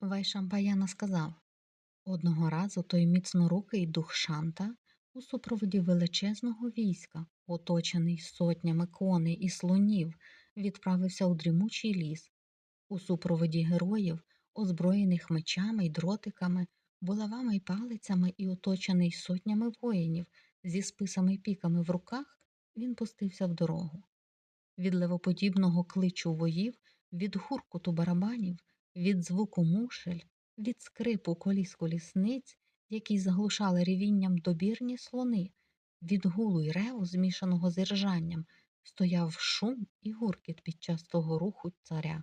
Вайшампаяна сказав одного разу той міцнорукий дух Шанта у супроводі величезного війська, оточений сотнями коней і слонів, відправився у дрімучий ліс. У супроводі героїв, озброєних мечами й дротиками, булавами й палицями і оточений сотнями воїнів зі списами й піками в руках, він пустився в дорогу. Від левоподібного кличу воїв, від гуркоту барабанів, від звуку мушель, від скрипу коліс колісниць, які заглушали ревінням добірні слони, від гулу й реву, змішаного з іржанням, стояв шум і гуркіт під час того руху царя.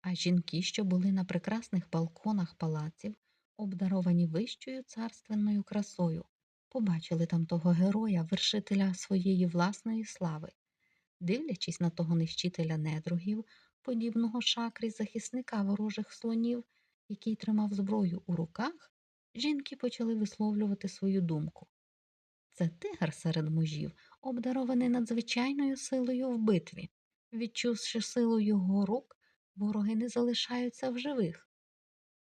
А жінки, що були на прекрасних балконах палаців, обдаровані вищою царственною красою, побачили там того героя, вершителя своєї власної слави. Дивлячись на того нищителя недругів, подібного шакрі захисника ворожих слонів, який тримав зброю у руках, жінки почали висловлювати свою думку. Це тигр серед мужів, обдарований надзвичайною силою в битві. Відчувши силу його рук, вороги не залишаються в живих.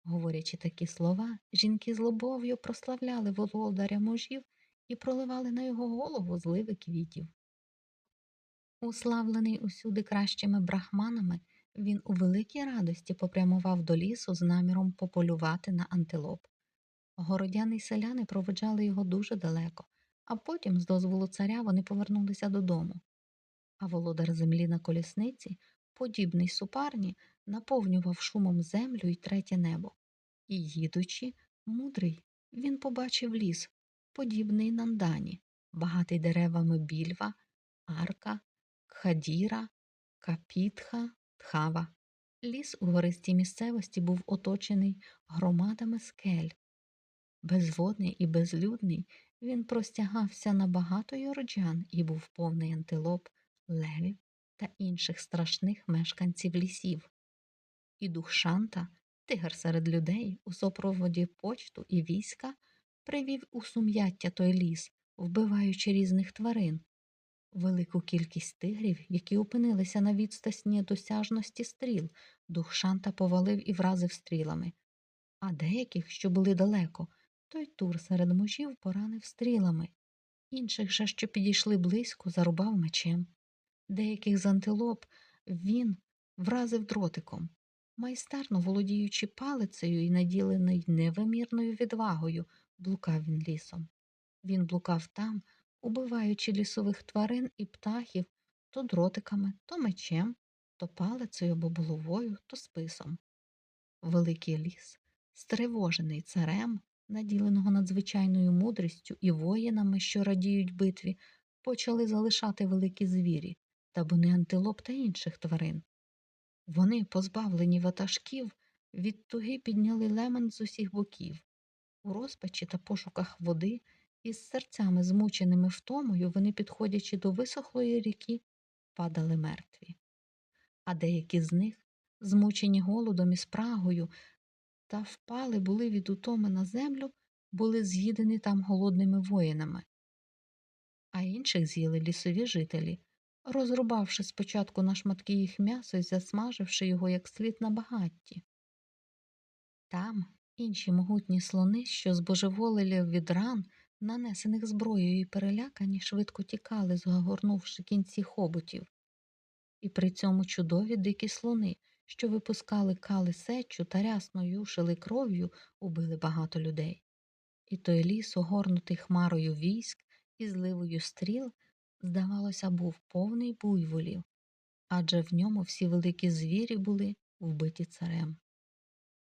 Говорячи такі слова, жінки з любов'ю прославляли володаря мужів і проливали на його голову зливи квітів. Уславлений усюди кращими брахманами, він у великій радості попрямував до лісу з наміром пополювати на антилоп. Городяни й селяни проведжали його дуже далеко, а потім, з дозволу царя, вони повернулися додому. А володар землі на колісниці, подібний супарні, наповнював шумом землю й третє небо. І, їдучи, мудрий, він побачив ліс, подібний нандані, багатий деревами більва, арка, кхадіра, капітха, тхава. Ліс у гористій місцевості був оточений громадами скель. Безводний і безлюдний, він простягався на багато йорджан і був повний антилоп, левів та інших страшних мешканців лісів. І дух Шанта, тигр серед людей, у супроводі почту і війська, привів у сум'яття той ліс, вбиваючи різних тварин. Велику кількість тигрів, які опинилися на відстасні досяжності стріл, дух Шанта повалив і вразив стрілами, а деяких, що були далеко, той тур серед мужів поранив стрілами, інших же, що підійшли близько, зарубав мечем. Деяких з антилоп він вразив дротиком, майстерно володіючи палицею і наділений невимірною відвагою, блукав він лісом. Він блукав там, убиваючи лісових тварин і птахів то дротиками, то мечем, то палицею або булавою, то списом. Великий ліс, стривожений царем, наділеного надзвичайною мудрістю і воїнами, що радіють битві, почали залишати великі звірі, табуни антилоп та інших тварин. Вони, позбавлені ватажків, від туги підняли лемент з усіх боків. У розпачі та пошуках води, із серцями змученими втомою, вони, підходячи до висохлої ріки, падали мертві. А деякі з них, змучені голодом і спрагою, та впали були від утоми на землю, були з'їдені там голодними воїнами, а інших з'їли лісові жителі, розрубавши спочатку на шматки їх м'ясо і засмаживши його як слід на багатті. Там інші могутні слони, що збожеволили від ран, нанесених зброєю і перелякані, швидко тікали, згорнувши кінці хоботів. І при цьому чудові дикі слони, що випускали кали сечу та рясно юшили кров'ю, убили багато людей. І той ліс, огорнутий хмарою військ і зливою стріл, здавалося, був повний буйволів, адже в ньому всі великі звірі були вбиті царем.